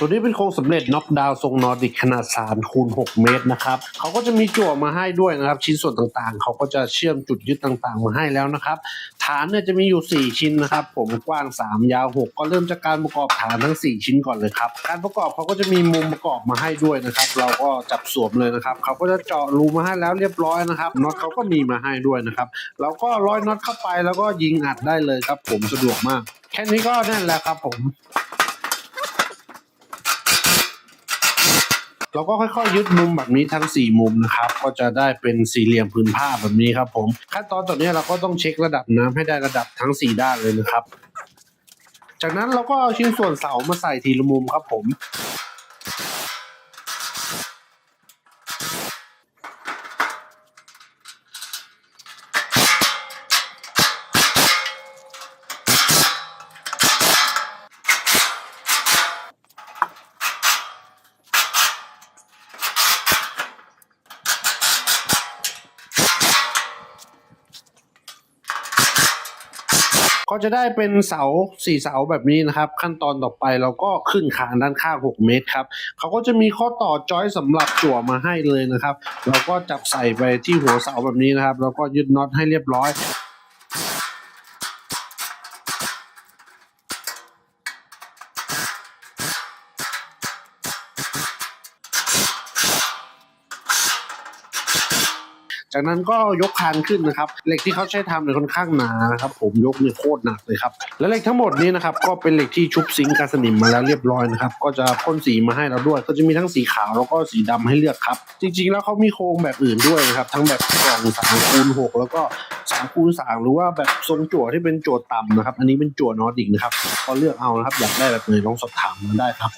ตัวนี้เป็นโครงสำเร็จน็อกดาวทรงนอร์ดิกขนาด3คูณ6เมตรนะครับเขาก็จะมีจั่วมาให้ด้วยนะครับชิ้นส่วนต่างๆ เขาก็จะเชื่อมจุดยึดต่างๆ มาให้แล้วนะครับ ฐานเนี่ยจะมีอยู่ 4 ชิ้นนะครับ ผมกว้าง 3 ยาว 6 ก็เริ่มจากการประกอบฐานทั้ง 4 ชิ้นก่อนเลยครับการประกอบเขาก็จะมีมุมประกอบมาให้ด้วยนะครับ เราก็จับสวมเลยนะครับเขาก็จะเจาะรูมาให้แล้วเรียบร้อยนะครับน็อตเขาก็มีมาให้ด้วยนะครับเราก็ร้อยน็อตเข้าไปแล้วก็ยิงอัดได้เลยครับ ผมสะดวกมาก แค่นี้ก็แน่นแล้วครับผม เราก็ค่อยๆยึดมุมแบบนี้ทั้ง 4 มุมนะครับ ก็จะได้เป็นสี่เหลี่ยมพื้นผ้าแบบนี้ครับผม ขั้นตอนตอนนี้เราก็ต้องเช็คระดับน้ำให้ได้ระดับทั้ง 4 ด้านเลยนะครับ จากนั้นเราก็เอาชิ้นส่วนเสามาใส่ทีละมุมครับผม ก็จะได้เป็นเสาสี่เสาแบบนี้นะครับ ขั้นตอนต่อไปเราก็ขึ้นคานด้านข้าง6เมตรครับเขาก็จะมีข้อต่อจอยสำหรับจั่วมาให้เลยนะครับ เราก็จับใส่ไปที่หัวเสาแบบนี้นะครับ แล้วก็ยึดน็อตให้เรียบร้อย จากนั้นก็ยกคานขึ้นนะครับเหล็กที่เขาใช้ทำเนี่ยค่อนข้างหนานะครับผมยกเนี่ยโคตรหนักเลยครับและเหล็กทั้งหมดนี้นะครับก็เป็นเหล็กที่ชุบซิงค์กันสนิมมาแล้วเรียบร้อยนะครับก็จะพ่นสีมาให้เราด้วย ก็จะมีทั้งสีขาวแล้วก็สีดำให้เลือกครับ จริง ๆ แล้วเขามีโครงแบบอื่นด้วยนะครับทั้งแบบกล่องสามคูณหกแล้วก็สามคูณสามหรือว่าแบบทรงจั่วที่เป็นจั่วต่ำนะครับ อันนี้เป็นจั่วนอร์ดิกนะครับก็เลือกเอานะครับอยากได้แบบไหนลองสอบถามมาได้ครับ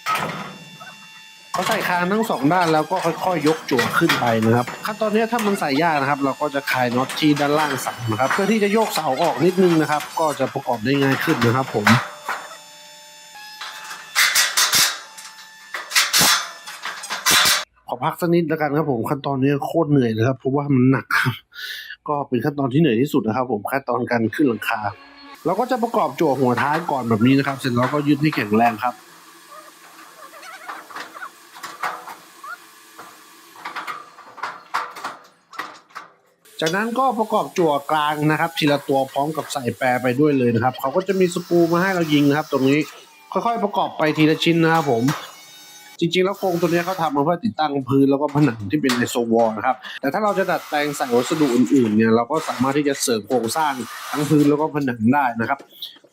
เขาใส่คานทั้งสองด้านแล้วก็ค่อยๆ ยกจั่วขึ้นไปนะครับขั้นตอนนี้ถ้ามันใส่ยากนะครับ เราก็จะคลายน็อตที่ด้านล่างเสานะครับ เพื่อที่จะโยกเสาออกนิดนึงนะครับ ก็จะประกอบได้ง่ายขึ้นนะครับ ผมขอพักสักนิดแล้วกันครับผมขั้นตอนนี้โคตรเหนื่อยเลยครับเพราะว่ามันหนักครับก็เป็นขั้นตอนที่เหนื่อยที่สุดนะครับ ผมขั้นตอนการขึ้นหลังคาเราก็จะประกอบจั่วหัวท้ายก่อนแบบนี้นะครับ เสร็จแล้วก็ยึดให้แข็งแรงครับ จากนั้นก็ประกอบจั่วกลางนะครับ ทีละตัวพร้อมกับใส่แปรไปด้วยเลยนะครับ เขาก็จะมีสกูมาให้เรายิงนะครับ ตรงนี้ค่อยๆประกอบไปทีละชิ้นนะครับผม จริงๆ แล้วโครงตัวนี้เขาทำมาเพื่อติดตั้งพื้นแล้วก็ผนังที่เป็นไอโซวอลนะครับ แต่ถ้าเราจะดัดแปลงใส่วัสดุอื่นๆเนี่ยเราก็สามารถที่จะเสริมโครงสร้างทั้งพื้นแล้วก็ผนังได้นะครับ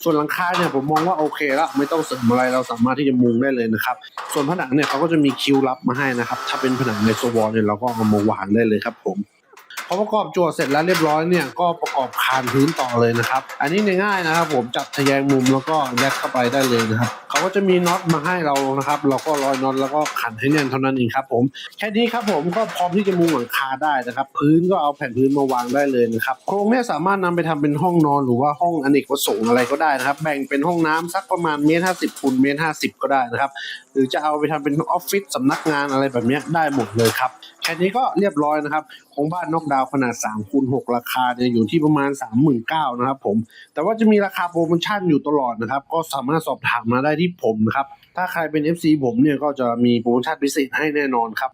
ส่วนหลังคาเนี่ยผมมองว่าโอเคแล้วไม่ต้องเสริมอะไรเราสามารถที่จะมุงได้เลยนะครับ ส่วนผนังเนี่ยเขาก็จะมีคิวรับมาให้นะครับ ถ้าเป็นผนังไอโซวอลเนี่ยเราก็เอามาวางได้เลยครับผม พอประกอบจั่วเสร็จแล้วเรียบร้อยเนี่ยก็ประกอบคานพื้นต่อเลยนะครับ อันนี้ง่ายๆนะครับ ผมจับทะแยงมุมแล้วก็ยัดเข้าไปได้เลยนะครับ เขาก็จะมีน็อตมาให้เรานะครับ เราก็ร้อยน็อตแล้วก็ขันให้แน่นเท่านั้นเองครับ ผมแค่นี้ครับผมก็พร้อมที่จะมุงหลังคาได้นะครับ พื้นก็เอาแผ่นพื้นมาวางได้เลยนะครับโครงเนี่ยสามารถนำไปทำเป็นห้องนอนหรือว่าห้องอเนกประสงค์อะไรก็ได้นะครับ แบ่งเป็นห้องน้ำสักประมาณเมตรห้าสิบคูณเมตรห้าสิบก็ได้นะครับ หรือจะเอาไปทำเป็นออฟฟิศสำนักงานอะไรแบบเนี้ยได้หมดเลยครับแค่นี้ก็เรียบร้อยนะครับของบ้านนอกดาวขนาด3คูณ6ราคาเนี่ยอยู่ที่ประมาณ 39,000นะครับผมแต่ว่าจะมีราคาโปรโมชั่นอยู่ตลอดนะครับ ก็สามารถสอบถามมาได้ที่ผมนะครับ ถ้าใครเป็น FC ผมเนี่ยก็จะมีโปรโมชั่นพิเศษให้แน่นอนครับ